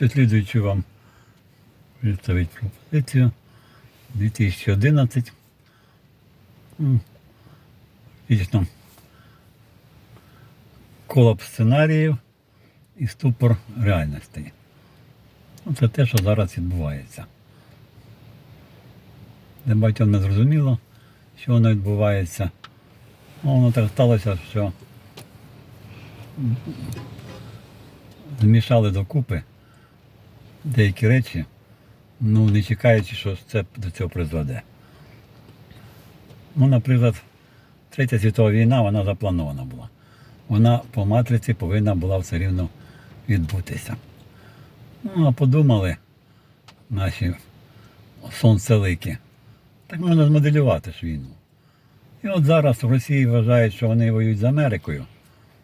Що слідуючу вам представити пропозицію 2011. М, Фактично колапс сценаріїв і ступор реальностей. Ну, Це те, що зараз відбувається. Для багатьом не зрозуміло, що воно відбувається. Ну, воно так сталося, що змішали докупи деякі речі, ну не чекаючи, що це до цього призведе. Ну, наприклад, Третя світова війна, вона запланована була. Вона по матриці повинна була все рівно відбутися. Ну, а подумали наші сонцелики, так можна змоделювати ж війну. І от зараз в Росії вважають, що вони воюють з Америкою,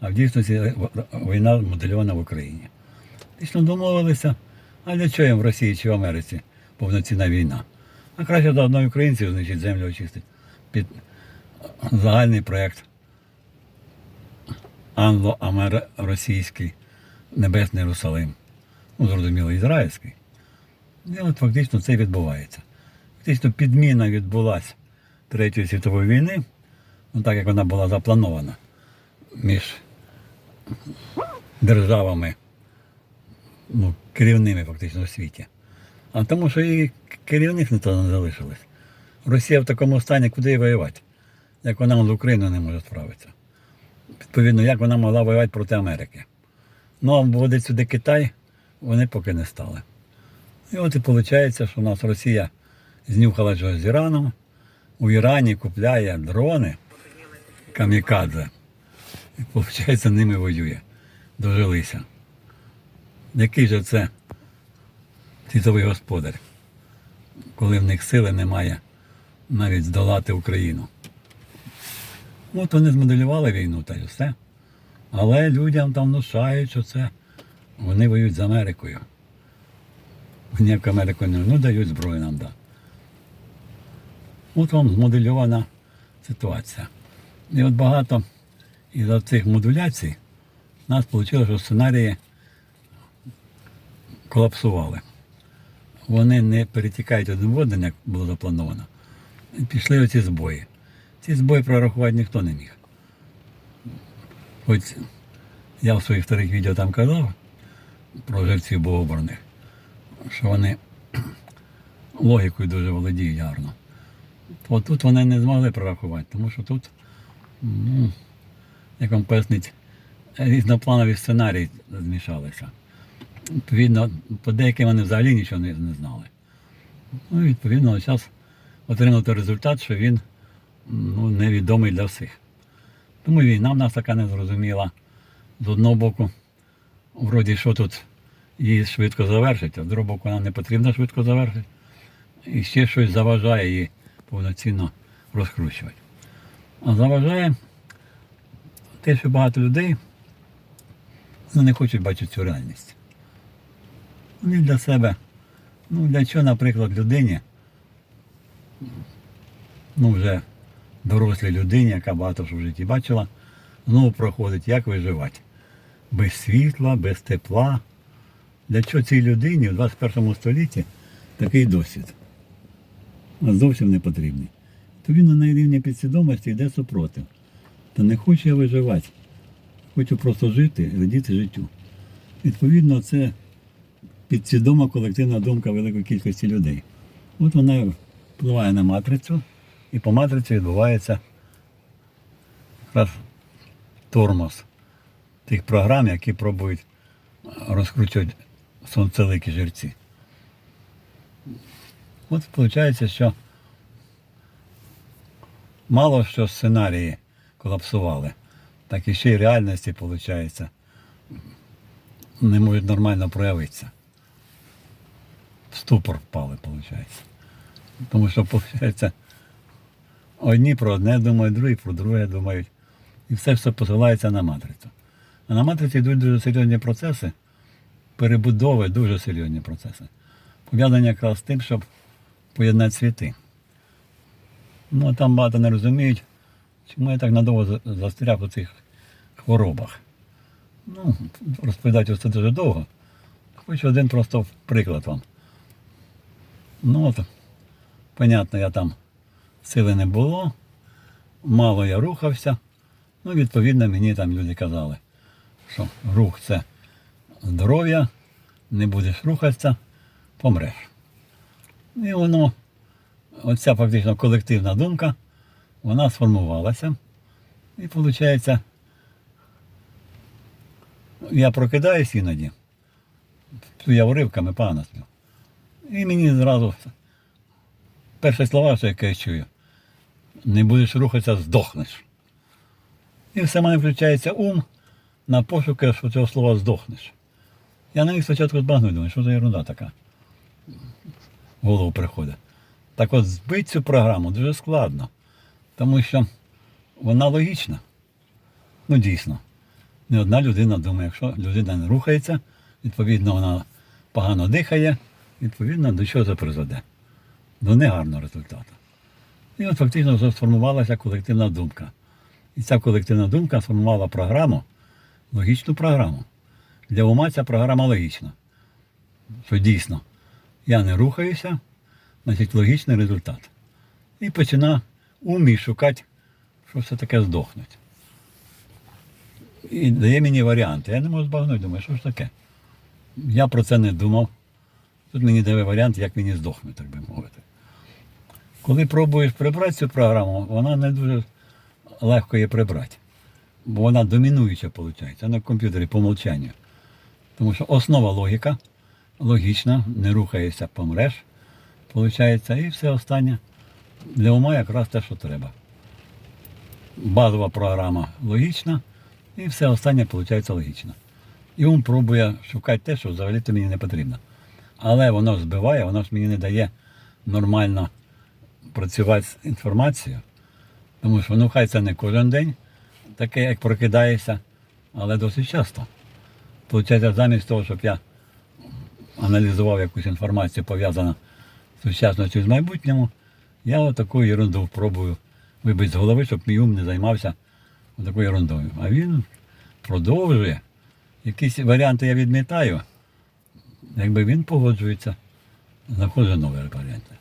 а в дійсності війна змодельована в Україні. Дійсно домовилися, а для чого в Росії чи в Америці повноцінна війна? А краще до одної українців, значить, землю очистить під загальний проєкт англо-російський Небесний Єрусалим. Ну, зрозуміло, ізраїльський. І от фактично це відбувається. Фактично підміна відбулася Третьої світової війни, ну, так як вона була запланована між державами ну, керівними фактично у світі. А тому, що і керівник не то не залишилось. Росія в такому стані, куди їй воювати? Як вона з Україною не може справитися. Відповідно, як вона могла воювати проти Америки. Ну, а вводить сюди Китай, вони поки не стали. І от і виходить, що у нас Росія знюхала щось з Іраном, у Ірані купляє дрони камікадзе. І виходить, ними воює. Дожилися. Який же це світовий господар, коли в них сили немає навіть здолати Україну. От вони змоделювали війну та й все. Але людям там внушають, що це вони воюють з Америкою. Вони як Америку не ну, дають зброю нам, да. От вам змодельована ситуація. І от багато із цих модуляцій у нас вийшло, що сценарії колапсували. Вони не перетікають один в один, як було заплановано. Пішли оці збої. Ці збої прорахувати ніхто не міг. Хоч я в своїх старих відео там казав про жерців богоборних, що вони логікою дуже володіють гарно. От тут вони не змогли прорахувати, тому що тут, ну, як вам пояснить, різнопланові сценарії змішалися. Відповідно, по деяким вони взагалі нічого не, не знали. Ну, відповідно, зараз отримав той результат, що він ну, невідомий для всіх. Тому війна в нас така незрозуміла. З одного боку, вроді що тут її швидко завершить, а з другого боку вона не потрібно швидко завершити. І ще щось заважає її повноцінно розкручувати. А заважає те, що багато людей ну, не хочуть бачити цю реальність. Вони для себе, ну для чого, наприклад, людині, ну вже дорослій людині, яка багато що в житті бачила, знову проходить, як виживати. Без світла, без тепла. Для чого цій людині в 21 столітті такий досвід? Зовсім не потрібний. То він на рівні підсвідомості йде супротив. Та не хоче я виживати. Хочу просто жити, радіти життю. Відповідно, це підсвідома колективна думка великої кількості людей. От вона впливає на матрицю, і по матриці відбувається якраз тормоз тих програм, які пробують розкручувати сонцеликі жерці. От виходить, що мало що сценарії колапсували, так і ще й реальності, виходить, не можуть нормально проявитися. В ступор впали, виходить. Тому що, виходить, одні про одне думають, другі про друге думають. І все все посилається на матрицю. А на матриці йдуть дуже серйозні процеси, перебудови дуже серйозні процеси. Пов'язані якраз з тим, щоб поєднати світи. Ну, там багато не розуміють, чому я так надовго за- застряг у цих хворобах. Ну, розповідати це дуже довго. Хочу один просто приклад вам. Ну от, понятно, я там сили не було, мало я рухався. Ну, відповідно, мені там люди казали, що рух це здоров'я, не будеш рухатися, помреш. І воно, оця фактично колективна думка, вона сформувалася. І виходить, я прокидаюсь іноді, я уривками сплю. І мені зразу перше слова, що яке я чую, не будеш рухатися, здохнеш. І все в мене включається ум на пошуки що цього слова здохнеш. Я на них спочатку збагну, думаю, що за ерунда така. В голову приходить. Так от збити цю програму дуже складно, тому що вона логічна. Ну дійсно. Не одна людина думає, якщо людина не рухається, відповідно вона погано дихає, відповідно до чого це призведе? До негарного результату. І от фактично сформувалася колективна думка. І ця колективна думка сформувала програму, логічну програму. Для ума ця програма логічна. Що дійсно, я не рухаюся, значить логічний результат. І почина ум мій шукати, що все таке здохнуть. І дає мені варіанти. Я не можу збагнути, думаю, що ж таке. Я про це не думав. Тут мені дає варіант, як мені здохнути, так би мовити. Коли пробуєш прибрати цю програму, вона не дуже легко її прибрати. Бо вона домінуюча, виходить, на комп'ютері по умолчанню. Тому що основа логіка, логічна, не рухаєшся, помреш, виходить, і все останнє для ума якраз те, що треба. Базова програма логічна, і все останнє виходить логічно. І ум пробує шукати те, що взагалі-то мені не потрібно. Але воно збиває, воно ж мені не дає нормально працювати з інформацією. Тому що ну хай це не кожен день, таке, як прокидаєшся, але досить часто. Получається, замість того, щоб я аналізував якусь інформацію, пов'язану з сучасністю з майбутнім, я отаку ерунду пробую вибити з голови, щоб мій ум не займався такою ерундою. А він продовжує. Якісь варіанти я відмітаю, якби він погоджується, знаходжу нові варіанти.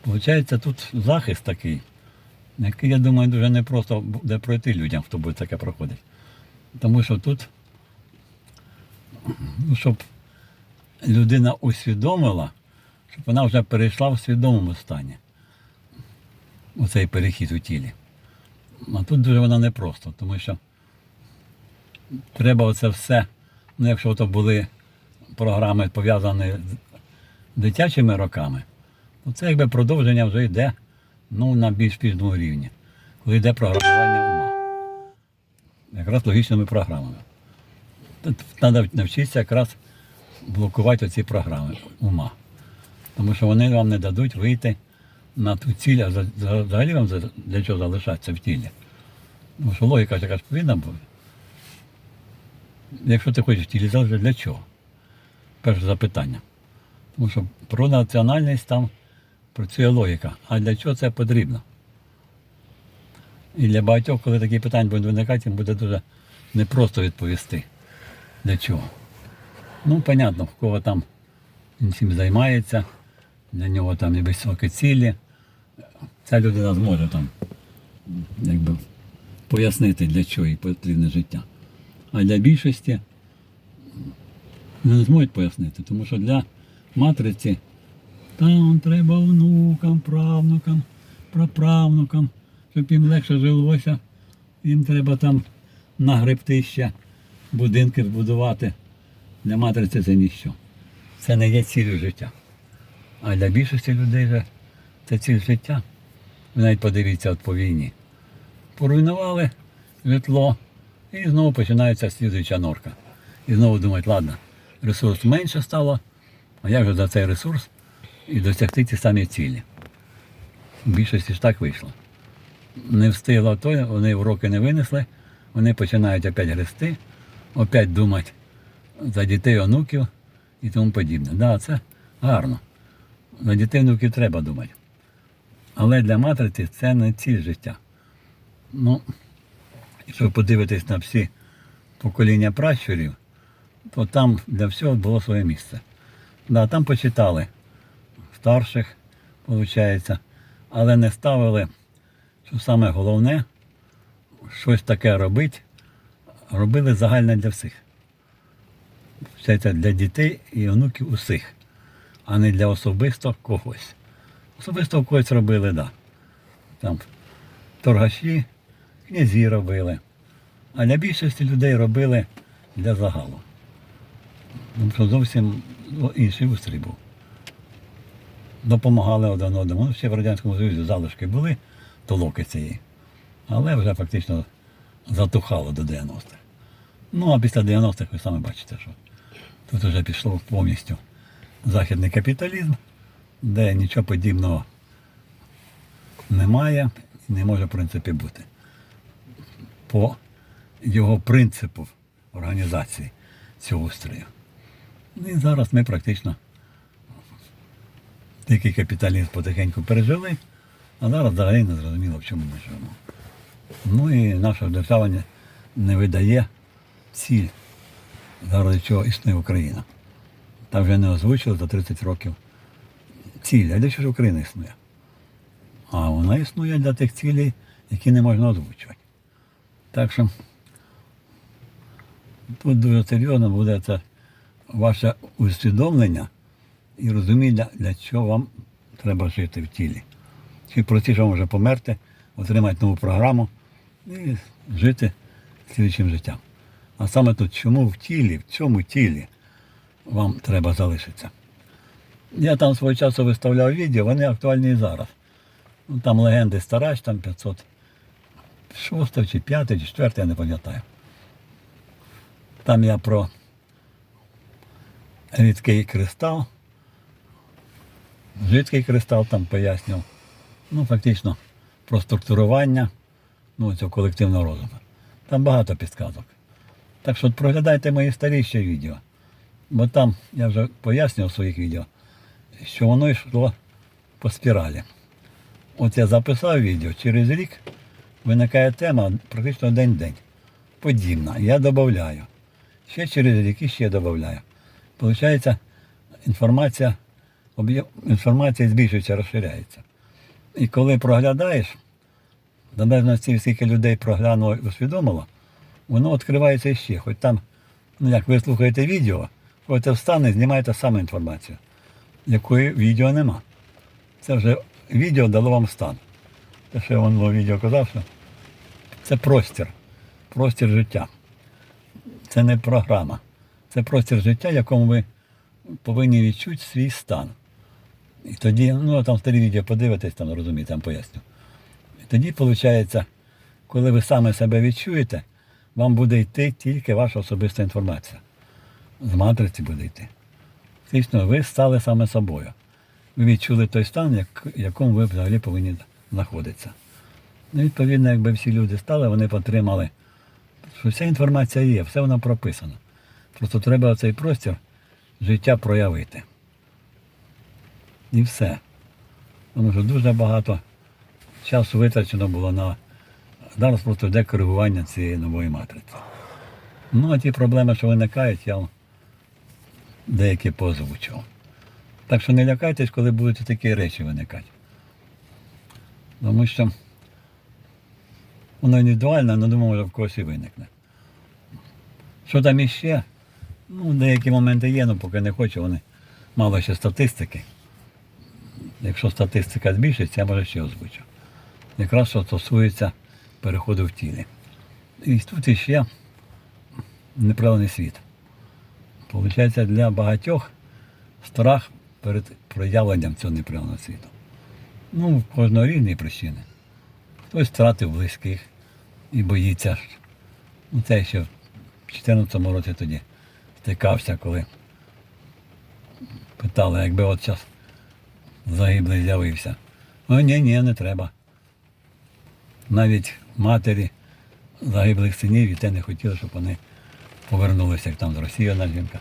Получається, тут захист такий, який, я думаю, дуже непросто буде пройти людям, хто буде таке проходити. Тому що тут, ну, щоб людина усвідомила, щоб вона вже перейшла в свідомому стані. Оцей перехід у тілі. А тут дуже воно непросто, тому що треба оце все, ну якщо то були програми пов'язані з дитячими роками, то це якби продовження вже йде ну, на більш пізному рівні, коли йде програмування ума. Якраз логічними програмами. Треба навчитися якраз блокувати оці програми ума. Тому що вони вам не дадуть вийти на ту ціль, а за- за- взагалі вам для чого залишатися в тілі. Тому що логіка ж яка повинна бути. Якщо ти хочеш в тілі залишитися, для чого? Перше запитання. Тому що про національність там працює логіка. А для чого це потрібно? І для багатьох, коли такі питання будуть виникати, їм буде дуже непросто відповісти. Для чого? Ну, понятно, в кого там він цим займається, для нього там і високі цілі. Ця людина зможе там якби, пояснити, для чого їй потрібне життя. А для більшості не зможуть пояснити, тому що для матриці там треба внукам, правнукам, праправнукам, щоб їм легше жилося. Їм треба там нагребти ще будинки збудувати. Для матриці це ніщо. Це не є цілею життя. А для більшості людей же це ціль життя. Ви навіть подивіться от по війні. Поруйнували житло і знову починається слідуюча норка. І знову думають, ладно, ресурс менше стало, а як же за цей ресурс і досягти ті самі цілі. В більшості ж так вийшло. Не встигло то, вони уроки не винесли, вони починають опять грести, опять думати за дітей, онуків і тому подібне. Так, да, це гарно. За дітей онуків треба думати. Але для матриці це не ціль життя. Ну, якщо ви подивитесь на всі покоління пращурів, то там для всього було своє місце. Да, там почитали старших, виходить, але не ставили, що саме головне, щось таке робити, робили загальне для всіх. Все це для дітей і онуків усіх, а не для особисто когось. Особисто когось робили, так. Да. Там торгаші, князі робили. А для більшості людей робили для загалу. Тому зовсім ну, інший устрій був. Допомагали один одному. Ну, ще в Радянському Союзі залишки були, толоки цієї. Але вже фактично затухало до 90-х. Ну, а після 90-х ви самі бачите, що тут вже пішло повністю західний капіталізм, де нічого подібного немає і не може, в принципі, бути. По його принципу організації цього устрою. Ну і зараз ми практично дикий капіталізм потихеньку пережили, а зараз взагалі не зрозуміло, в чому ми живемо. Ну і наша держава не, не видає ціль, заради чого існує Україна. Та вже не озвучили за 30 років ціль, а для чого ж Україна існує? А вона існує для тих цілей, які не можна озвучувати. Так що тут дуже серйозно буде це ваше усвідомлення і розуміння, для чого вам треба жити в тілі. Чи простіше вам вже померти, отримати нову програму і жити слідчим життям. А саме тут, чому в тілі, в цьому тілі вам треба залишитися. Я там свого часу виставляв відео, вони актуальні і зараз. Ну, там легенди старач, там 506 чи 5 чи 4, я не пам'ятаю. Там я про рідкий кристал, жидкий кристал там пояснював. Ну, фактично, про структурування ну, цього колективного розуму. Там багато підказок. Так що проглядайте мої старі ще відео. Бо там я вже пояснював своїх відео, що воно йшло по спіралі. От я записав відео, через рік виникає тема практично день-день. Подібна. Я додаю. Ще через рік і ще додаю. Получається, інформація, інформація збільшується, розширяється. І коли проглядаєш, залежності, скільки людей проглянуло і усвідомило, воно відкривається ще. Хоч там, ну як ви слухаєте відео, ходите в і знімаєте саме інформацію, якої відео нема. Це вже відео дало вам стан. Те, що я вам в відео казав, що це простір, простір життя. Це не програма. Це простір життя, в якому ви повинні відчути свій стан. І тоді, ну там старі відео подивитесь, там розумієте, там поясню. І тоді, виходить, коли ви саме себе відчуєте, вам буде йти тільки ваша особиста інформація. З матриці буде йти. Фактично, ви стали саме собою. Ви відчули той стан, як, якому ви взагалі повинні знаходитися. Ну, відповідно, якби всі люди стали, вони б отримали, що вся інформація є, все воно прописано. Просто треба цей простір життя проявити. І все. Тому що дуже багато часу витрачено було на зараз просто йде коригування цієї нової матриці. Ну, а ті проблеми, що виникають, я деякі позвучив. Так що не лякайтесь, коли будуть такі речі виникати. Тому що воно індивідуально, але думаю, може в когось і виникне. Що там іще? Ну, деякі моменти є, але поки не хочу, вони мало ще статистики. Якщо статистика збільшиться, я може ще озвучу. Якраз що стосується переходу в тілі. І тут іще неправильний світ. Получається, для багатьох страх перед проявленням цього неправильного світу. Ну, в кожного різні причини. Хтось втратив близьких і боїться. Ну, це ще в 2014 році тоді стикався, коли питали, якби от зараз загиблий з'явився. О, ні, ні, не треба. Навіть матері загиблих синів і те не хотіли, щоб вони повернулися, як там з Росії одна жінка.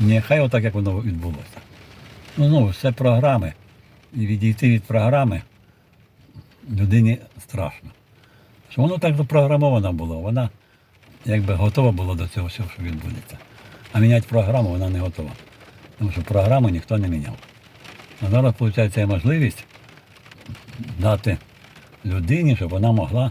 Нехай отак, як воно відбулося. Ну, ну, все програми. І відійти від програми людині страшно. Що воно так запрограмовано було, вона якби готова була до цього всього, що відбудеться. А міняти програму вона не готова. Тому що програму ніхто не міняв. А зараз, виходить, є можливість дати людині, щоб вона могла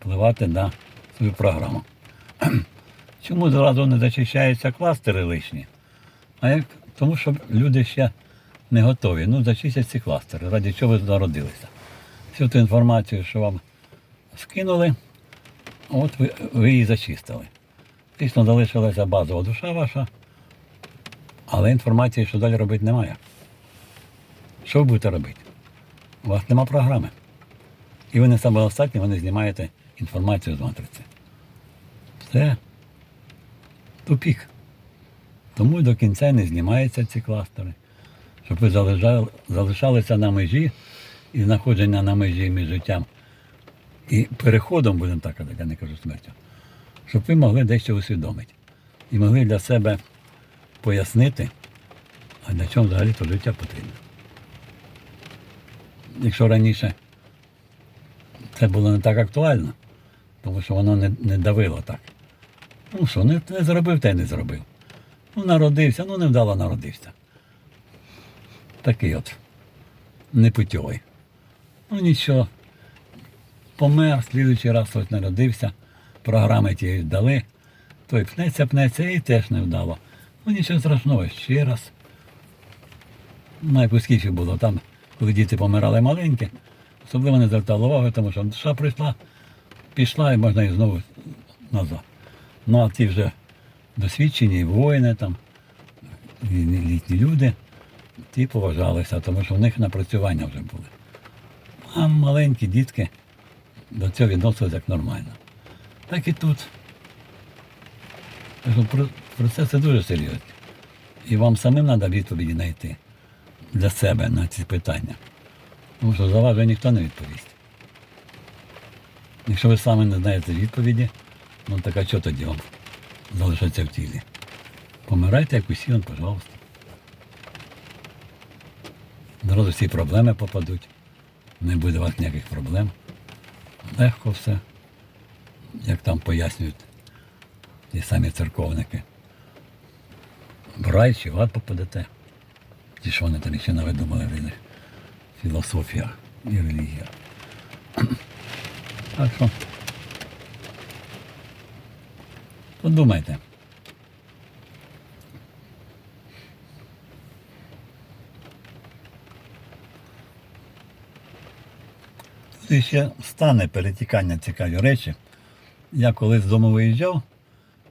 впливати на свою програму. Чому зразу не зачищаються кластери лишні? А як? Тому що люди ще не готові. Ну, зачистять ці кластери, раді чого ви народилися. Всю ту інформацію, що вам скинули, от ви, ви її зачистили. Дійсно залишилася базова душа ваша, але інформації, що далі робити, немає. Що ви будете робити? У вас нема програми. І ви не самодостатні, ви не знімаєте інформацію з матриці. Все. Тупік. Тому до кінця не знімаються ці кластери. Щоб ви залишалися на межі і знаходження на межі між життям і переходом, будемо так казати, я не кажу смертю, щоб ви могли дещо усвідомити. І могли для себе пояснити, а для чому взагалі то життя потрібно. Якщо раніше це було не так актуально, тому що воно не, не давило так. Ну що, не, не зробив, й не зробив. Ну, народився, ну невдало народився. Такий от непутьовий. Ну нічого. Помер, слідуючий раз ось народився, програми ті дали, той пнеться, пнеться і теж не вдало. Ну нічого страшного, ще раз. Скіфі було, там, коли діти помирали маленькі, особливо не звертали уваги, тому що душа прийшла, пішла і можна і знову назад. Ну а ті вже досвідчені воїни там, літні люди, ті поважалися, тому що в них напрацювання вже були. А маленькі дітки до цього відносилися як нормально. Так і тут. Так що дуже серйозні. І вам самим треба відповіді знайти для себе на ці питання. Тому що за вас вже ніхто не відповість. Якщо ви самі не знаєте відповіді, ну так а що тоді вам залишаться в тілі? Помирайте як усі, он, пожалуйста. Зразу всі проблеми попадуть. Не буде у вас ніяких проблем. Легко все. Як там пояснюють ті самі церковники. В рай чи в ад попадете. Ті, що вони там ще навидумали в різних філософіях і релігіях. Так що подумайте. Тут ще стане перетікання цікаві речі. Я коли з дому виїжджав,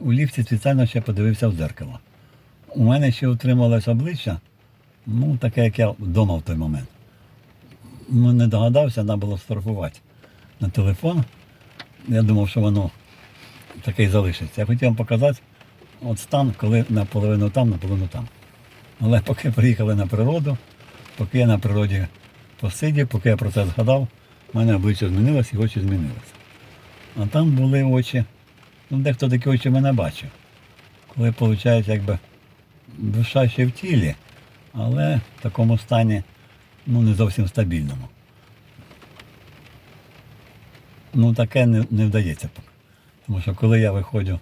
у ліфті спеціально ще подивився в дзеркало. У мене ще утрималось обличчя, ну, таке, як я вдома в той момент. Ну, не догадався, треба було сфотографувати на телефон. Я думав, що воно таке і залишиться. Я хотів вам показати от стан, коли наполовину там, наполовину там. Але поки приїхали на природу, поки я на природі посидів, поки я про це згадав, в мене обличчя змінилося і очі змінилися. А там були очі, ну дехто такі очі мене бачив. Коли виходить, якби душа ще в тілі, але в такому стані ну, не зовсім стабільному. Ну таке не, не вдається. Тому що коли я виходжу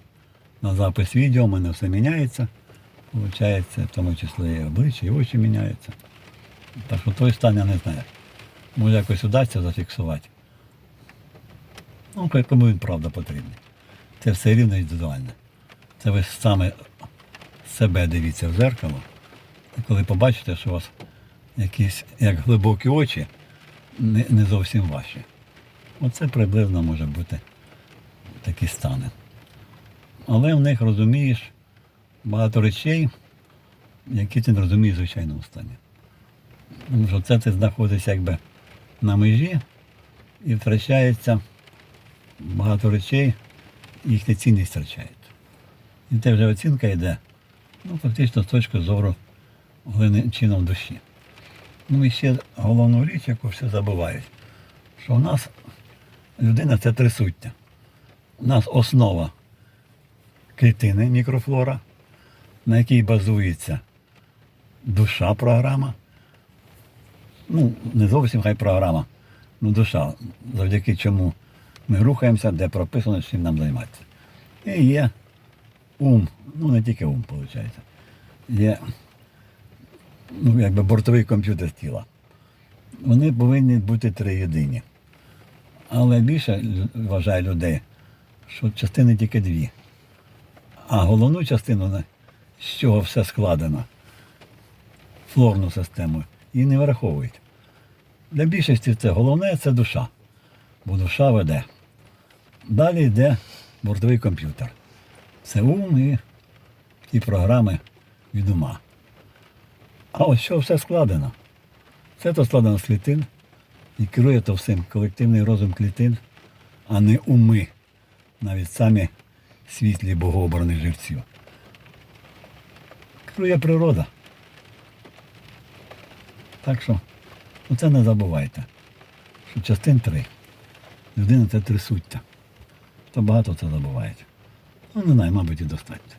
на запис відео, у мене все міняється. Получається, в тому числі і обличчя, і очі міняються. Так що той стан я не знаю. Може якось вдасться зафіксувати. Ну, кому він правда потрібний. Це все рівно індивідуальне. Це ви саме себе дивіться в зеркало. І коли побачите, що у вас якісь як глибокі очі, не, не зовсім ваші. Оце приблизно може бути такі стани. Але в них розумієш багато речей, які ти не розумієш в звичайному стані. Тому що це ти знаходишся якби на межі і втрачається багато речей, їхня цінність втрачається. І те вже оцінка йде, ну, фактично з точки зору глини- чином душі. Ну і ще головну річ, яку всі забувають, що у нас людина це трисуття. У нас основа клітини мікрофлора, на якій базується душа програма. Ну, не зовсім хай програма, ну душа, завдяки чому ми рухаємося, де прописано, чим нам займатися. І є ум, ну не тільки ум, виходить. Є ну, якби бортовий комп'ютер тіла. Вони повинні бути триєдині. Але більше вважає людей, що частини тільки дві. А головну частину, з чого все складено, флорну систему, її не враховують. Для більшості це головне це душа, бо душа веде. Далі йде бортовий комп'ютер. Це ум і ті програми від ума. А ось що все складено. Це то складено з клітин і керує то всім колективний розум клітин, а не уми, навіть самі світлі богообраних живців. Керує природа. Так що, ну це не забувайте, що частин три. Людина це трисуття. То багато це забувають. Ну, не знаю, мабуть, і достатньо.